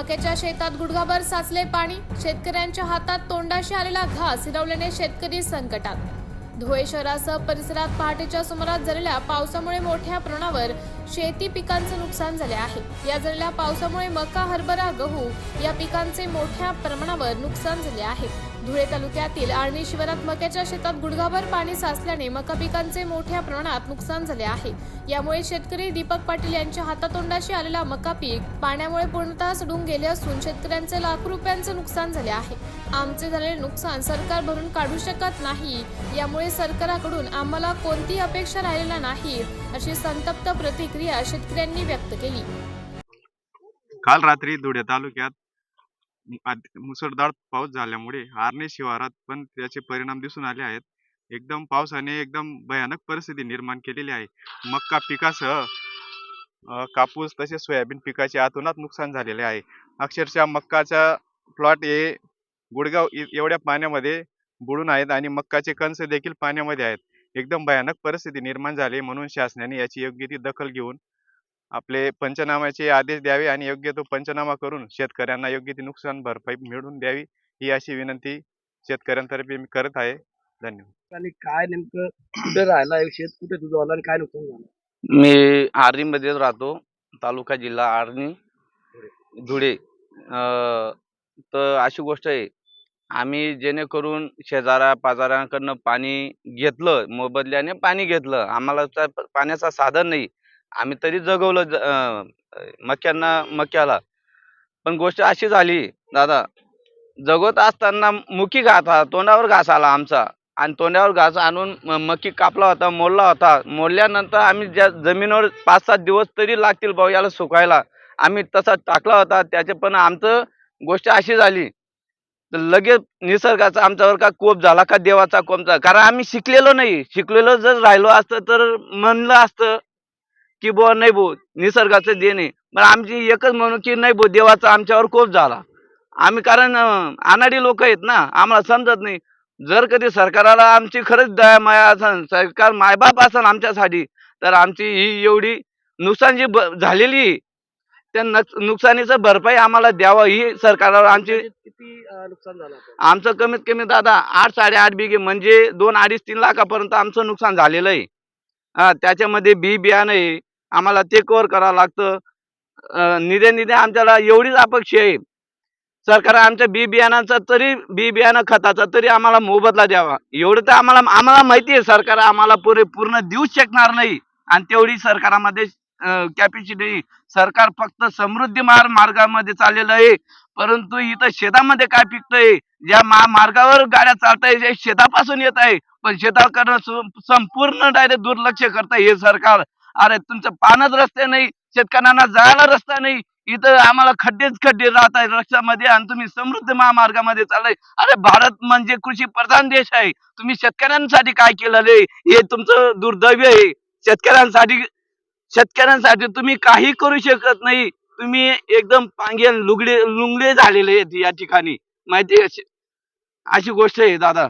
मक्याच्या शेतात गुडघाभर साचले पाणी. शेतकऱ्यांच्या हातात तोंडाशी आलेला घास हिरवल्याने शेतकरी संकटात. धुळे शहरासह परिसरात पहाटेच्या सुमारास झालेल्या पावसामुळे मोठ्या प्रमाणावर शेती पिकांचे नुकसान झाले आहे. या झालेल्या पावसामुळे मका हरभरा गहू या पिकांचे मोठ्या प्रमाणावर नुकसान झाले आहे. धुळे तालुक्यातील आर्णी शिवारात मक्याच्या शेतात गुडघाभर पाणी साचल्याने मका पिकांचे मोठ्या प्रमाणात नुकसान झाले आहे. यामुळे शेतकरी दीपक पाटील यांच्या हातातोंडाशी आलेला मका पीक पाण्यामुळे पूर्णतः सडून गेले असून शेतकऱ्यांचे लाखो रुपयांचे नुकसान झाले आहे. आमचे झालेले नुकसान सरकार भरून काढू शकत नाही. यामुळे सरकारकडून आम्हाला कोणतीही अपेक्षा राहिलेल्या नाही अशी संतप्त प्रतिक्रिया शेतकऱ्यांनी व्यक्त केली. काल रात्री धुळे तालुक्यात मुसळधार पाऊस झाल्यामुळे आर्णे शिवारात पण त्याचे परिणाम दिसून आले आहेत. एकदम पावसाने एकदम भयानक परिस्थिती निर्माण केलेली आहे. मक्का पिकासह कापूस तसेच सोयाबीन पिकाचे आतोनात नुकसान झालेले आहे. अक्षरशः मक्काचा प्लॉट हे गुडगाव एवढ्या पाण्यामध्ये बुडून आहेत आणि मक्काचे कणस देखील पाण्यामध्ये आहेत. एकदम भयानक परिस्थिती निर्माण झाली म्हणून शासनाने याची योग्य ती दखल घेऊन आपले पंचनाम्याचे आदेश द्यावे आणि योग्य तो पंचनामा करून शेतकऱ्यांना योग्य ती नुकसान भरपाई मिळवून द्यावी ही अशी विनंती शेतकऱ्यांतर्फे मी करत आहे. धन्यवाद. आणि काय नेमकं कुठे राहिला शेत? कुठे तुझं आलं आणि काय नुकसान झालं? मी आर्णीमध्येच राहतो तालुका जिल्हा आर्णी धुळे. तर अशी गोष्ट आहे आम्ही जेणेकरून शेजारा पाजारांकडनं पाणी घेतलं मोबदल्याने पाणी घेतलं. आम्हाला पाण्याचं साधन नाही. आम्ही तरी जगवलं मक्यांना मक्याला. पण गोष्ट अशी झाली दादा जगवत असताना मुकी घास हा तोंडावर घास आला आमचा. आणि तोंडावर घास आणून मक्की मकी कापला होता मोडला होता. मोडल्यानंतर आम्ही ज्या जमिनीवर पाच सात दिवस तरी लागतील भाऊ याला सुकायला आम्ही तसा टाकला होता. त्याचे पण आमचं गोष्ट अशी झाली तर लगेच निसर्गाचा आमच्यावर का कोप झाला का देवाचा कोपचा कारण आम्ही शिकलेलो नाही. शिकलेलो जर राहिलो असतं तर म्हणलं असतं. की बुवा नाही भाऊ निसर्गाचं देणे पण आमची एकच म्हणून की नाही भाऊ देवाचा आमच्यावर कोप झाला. आम्ही कारण अनाडी लोक आहेत ना आम्हाला समजत नाही. जर कधी सरकाराला आमची खरंच दया माया असेल सरकार मायबाप असेल आमच्यासाठी तर आमची ही एवढी नुकसान जी झालेली त्या नक नुकसानीचं भरपाई आम्हाला द्यावं ही सरकारवर आमची किती नुकसान झालं? आमचं कमीत कमी दादा आठ साडेआठ बिघे म्हणजे दोन अडीच तीन लाखापर्यंत आमचं नुकसान झालेलं आहे. हा त्याच्यामध्ये बी बियाणं आहे आम्हाला ते कव्हर करावं लागतं. अं, निधे निधे आमच्याला एवढीच अपेक्षा आहे. सरकार आमच्या बी बियाणाचा तरी बी बियाणं खताचा तरी आम्हाला मोबदला द्यावा. एवढं तर आम्हाला आम्हाला माहिती आहे सरकार आम्हाला पुरे पूर्ण देऊच शकणार नाही. आणि तेवढी सरकारामध्ये कॅपॅसिटी सरकार फक्त समृद्धी मार मार्गामध्ये चाललेलं आहे. परंतु इथं शेतामध्ये काय पिकतंय? ज्या मा मार्गावर गाड्या चालताय जे शेतापासून येत आहे. पण शेताकडनं संपूर्ण डायरेक्ट दुर्लक्ष करताय हे सरकार. अरे तुमचं पानच रस्ते नाही शेतकऱ्यांना जायला रस्ता नाही. इथं आम्हाला खड्डेच खड्डे राहत आहे रस्त्यामध्ये आणि तुम्ही समृद्ध महामार्गामध्ये चाललाय. अरे भारत म्हणजे कृषी प्रधान देश आहे. तुम्ही शेतकऱ्यांसाठी काय केलेलं हे तुमचं दुर्दैव आहे. शेतकऱ्यांसाठी शेतकऱ्यांसाठी तुम्ही काही करू शकत नाही. तुम्ही एकदम पांगे लुगडे लुंगडे झालेले आहेत या ठिकाणी. माहिती आहे अशी- अशी गोष्ट आहे दादा.